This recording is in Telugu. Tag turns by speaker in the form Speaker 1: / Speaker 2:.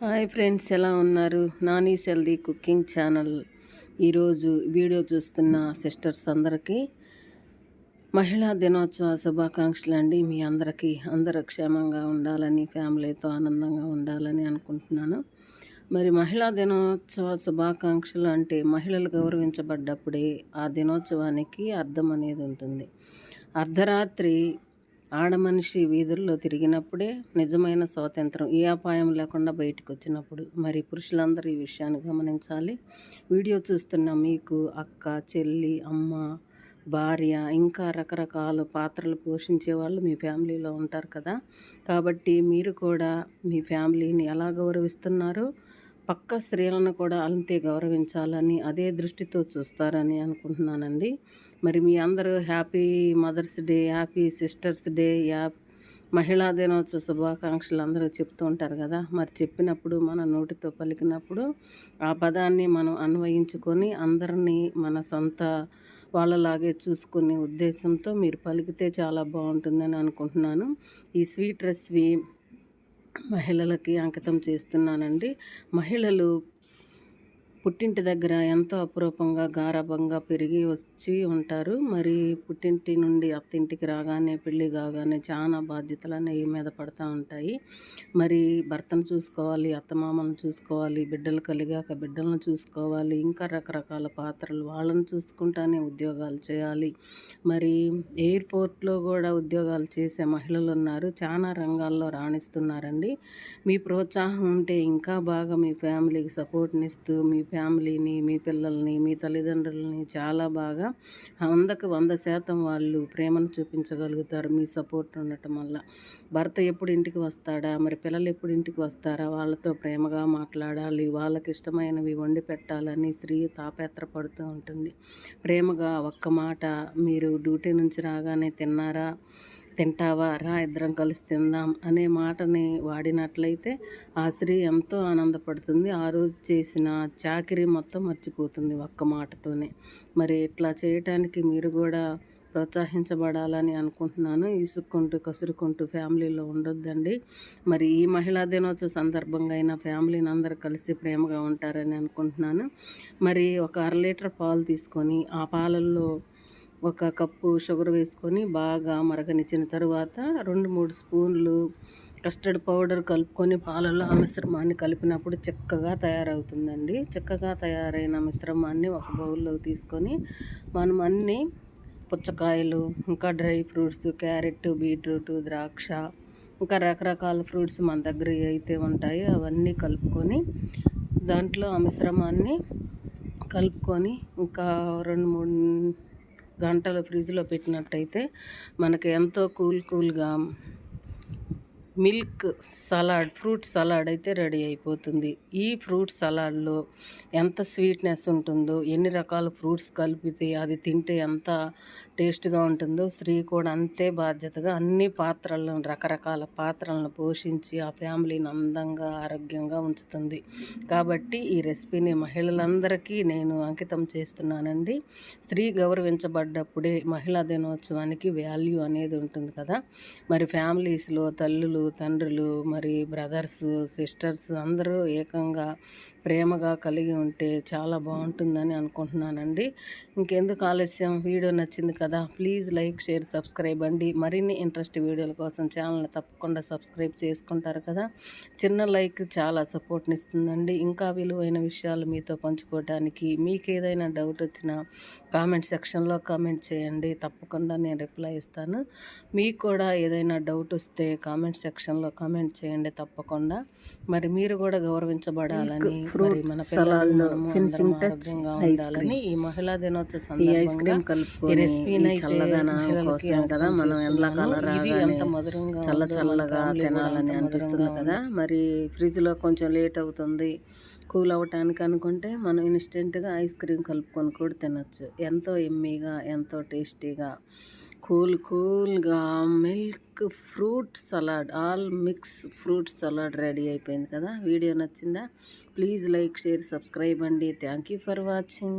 Speaker 1: హాయ్ ఫ్రెండ్స్ ఎలా ఉన్నారు? నాని సెల్ది కుకింగ్ ఛానల్. ఈరోజు వీడియో చూస్తున్న సిస్టర్స్ అందరికీ మహిళా దినోత్సవ శుభాకాంక్షలు అండి. మీ అందరికీ అందరూ క్షేమంగా ఉండాలని ఫ్యామిలీతో ఆనందంగా ఉండాలని అనుకుంటున్నాను. మరి మహిళా దినోత్సవ శుభాకాంక్షలు అంటే మహిళలు గౌరవించబడ్డప్పుడే ఆ దినోత్సవానికి అర్థం అనేది ఉంటుంది. అర్ధరాత్రి ఆడమనిషి వీధుల్లో తిరిగినప్పుడే నిజమైన స్వాతంత్రం ఏ అపాయం లేకుండా బయటకు వచ్చినప్పుడు మరి పురుషులందరూ ఈ విషయాన్ని గమనించాలి. వీడియో చూస్తున్న మీకు అక్క చెల్లి అమ్మ భార్య ఇంకా రకరకాల పాత్రలు పోషించే వాళ్ళు మీ ఫ్యామిలీలో ఉంటారు కదా. కాబట్టి మీరు కూడా మీ ఫ్యామిలీని ఎలా గౌరవిస్తున్నారో? పక్క స్త్రీలను కూడా అంతే గౌరవించాలని అదే దృష్టితో చూస్తారని అనుకుంటున్నానండి. మరి మీ అందరూ happy mother's day happy sisters day yeah మహిళా దినోత్సవ శుభాకాంక్షలు అందరూ చెప్తూ ఉంటారు కదా. మరి చెప్పినప్పుడు మన నోటితో పలికినప్పుడు ఆ పదాన్ని మనం అన్వయించుకొని అందరినీ మన సొంత వాళ్ళలాగే చూసుకునే ఉద్దేశంతో మీరు పలికితే చాలా బాగుంటుందని అనుకుంటున్నాను. ఈ స్వీట్ రెసిపీ మహిళలకి అంకితం చేస్తున్నానండి. మహిళలు పుట్టింటి దగ్గర ఎంతో అపురూపంగా గారాభంగా పెరిగి వచ్చి ఉంటారు. మరి పుట్టింటి నుండి అత్తింటికి రాగానే పెళ్ళి కాగానే చాలా బాధ్యతలు అనేవి మీద పడుతూ ఉంటాయి. మరి భర్తను చూసుకోవాలి అత్తమామలను చూసుకోవాలి బిడ్డలు కలిగాక బిడ్డలను చూసుకోవాలి ఇంకా రకరకాల పాత్రలు వాళ్ళని చూసుకుంటానే ఉద్యోగాలు చేయాలి. మరి ఎయిర్పోర్ట్లో కూడా ఉద్యోగాలు చేసే మహిళలు ఉన్నారు. చాలా రంగాల్లో రాణిస్తున్నారండి. మీ ప్రోత్సాహం ఉంటే ఇంకా బాగా మీ ఫ్యామిలీకి సపోర్ట్నిస్తూ మీ ఫ్యామిలీని మీ పిల్లల్ని మీ తల్లిదండ్రులని చాలా బాగా వందకు వంద శాతం వాళ్ళు ప్రేమను చూపించగలుగుతారు. మీ సపోర్ట్ ఉండటం వల్ల భర్త ఎప్పుడు ఇంటికి వస్తాడా? మరి పిల్లలు ఎప్పుడు ఇంటికి వస్తారా? వాళ్ళతో ప్రేమగా మాట్లాడాలి వాళ్ళకి ఇష్టమైనవి వండి పెట్టాలని స్త్రీ తాపేత్ర పడుతూ ఉంటుంది. ప్రేమగా ఒక్క మాట మీరు డ్యూటీ నుంచి రాగానే తిన్నారా? తింటావా? రా ఇద్దరం కలిసి తిందాం అనే మాటని వాడినట్లయితే ఆ స్త్రీ ఎంతో ఆనందపడుతుంది. ఆ రోజు చేసిన చాకిరి మొత్తం మర్చిపోతుంది ఒక్క మాటతోనే. మరి ఇట్లా చేయటానికి మీరు కూడా ప్రోత్సహించబడాలని అనుకుంటున్నాను. ఇసుక్కుంటూ కసురుకుంటూ ఫ్యామిలీలో ఉండొద్దండి. మరి ఈ మహిళా దినోత్సవ సందర్భంగా అయినా ఫ్యామిలీని అందరూ కలిసి ప్రేమగా ఉంటారని అనుకుంటున్నాను. మరి ఒక అర లీటర్ పాలు తీసుకొని ఆ పాలల్లో ఒక కప్పు షుగర్ వేసుకొని బాగా మరగనిచ్చిన తర్వాత రెండు మూడు స్పూన్లు కస్టర్డ్ పౌడర్ కలుపుకొని పాలలో ఆ మిశ్రమాన్ని కలిపినప్పుడు చక్కగా తయారవుతుందండి. చక్కగా తయారైన మిశ్రమాన్ని ఒక బౌల్లో తీసుకొని మనం అన్నీ పుచ్చకాయలు ఇంకా డ్రై ఫ్రూట్స్ క్యారెట్ బీట్రూట్ ద్రాక్ష ఇంకా రకరకాల ఫ్రూట్స్ మన దగ్గర అయితే ఉంటాయి. అవన్నీ కలుపుకొని దాంట్లో ఆ మిశ్రమాన్ని కలుపుకొని ఇంకా రెండు మూడు గంటలు ఫ్రిడ్జ్లో పెట్టినట్టయితే మనకి ఎంతో కూల్ కూల్గా మిల్క్ సలాడ్ ఫ్రూట్ సలాడ్ అయితే రెడీ అయిపోతుంది. ఈ ఫ్రూట్ సలాడ్లో ఎంత స్వీట్నెస్ ఉంటుందో ఎన్ని రకాల ఫ్రూట్స్ కలిపితే అది తింటే ఎంత టేస్ట్గా ఉంటుందో స్త్రీ కూడా అంతే బాధ్యతగా అన్ని పాత్రలను రకరకాల పాత్రలను పోషించి ఆ ఫ్యామిలీని అందంగా ఆరోగ్యంగా ఉంచుతుంది. కాబట్టి ఈ రెసిపీని మహిళలందరికీ నేను అంకితం చేస్తున్నానండి. స్త్రీ గౌరవించబడ్డప్పుడే మహిళా దినోత్సవానికి వాల్యూ అనేది ఉంటుంది కదా. మరి ఫ్యామిలీస్లో తల్లులు తండ్రులు మరి బ్రదర్స్ సిస్టర్స్ అందరూ ఏకంగా ప్రేమగా కలిగి ఉంటే చాలా బాగుంటుందని అనుకుంటున్నానండి. ఇంకెందుకు ఆలస్యం? వీడియో నచ్చింది కదా? ప్లీజ్ లైక్ షేర్ సబ్స్క్రైబ్ అండి. మరిన్ని ఇంట్రెస్ట్ వీడియోల కోసం ఛానల్ని తప్పకుండా సబ్స్క్రైబ్ చేసుకుంటారు కదా? చిన్న లైక్ చాలా సపోర్ట్ని ఇస్తుందండి. ఇంకా విలువైన విషయాలు మీతో పంచుకోవడానికి మీకు ఏదైనా డౌట్ వచ్చినా కామెంట్ సెక్షన్లో కామెంట్ చేయండి. తప్పకుండా నేను రిప్లై ఇస్తాను. మీకు కూడా ఏదైనా డౌట్ వస్తే కామెంట్ సెక్షన్ సెక్షన్లో కామెంట్ చేయండి తప్పకుండా. మరి మీరు కూడా గౌరవించబడాలని మరి మన పిల్లలు ఉండాలని ఈ మహిళా దినోత్సవ ఈ ఐస్ క్రీమ్ కలుపుకొని చల్లదనం కోసం కదా మనం ఎండాకాలం రాగానే చల్ల చల్లగా తినాలని అనిపిస్తుంది కదా. మరి ఫ్రిడ్జ్లో కొంచెం లేట్ అవుతుంది. కూల్ అవ్వటానికి అనుకుంటే మనం ఇన్స్టెంట్గా ఐస్ క్రీమ్ కలుపుకొని కూడా తినచ్చు. ఎంతో ఎమ్మీగా ఎంతో టేస్టీగా కూల్ కూల్గా milk fruit salad all mix fruit salad ready అయిపోయింది కదా? వీడియో నచ్చిందా? ప్లీజ్ లైక్ షేర్ సబ్స్క్రైబ్ అండి. Thank you for watching.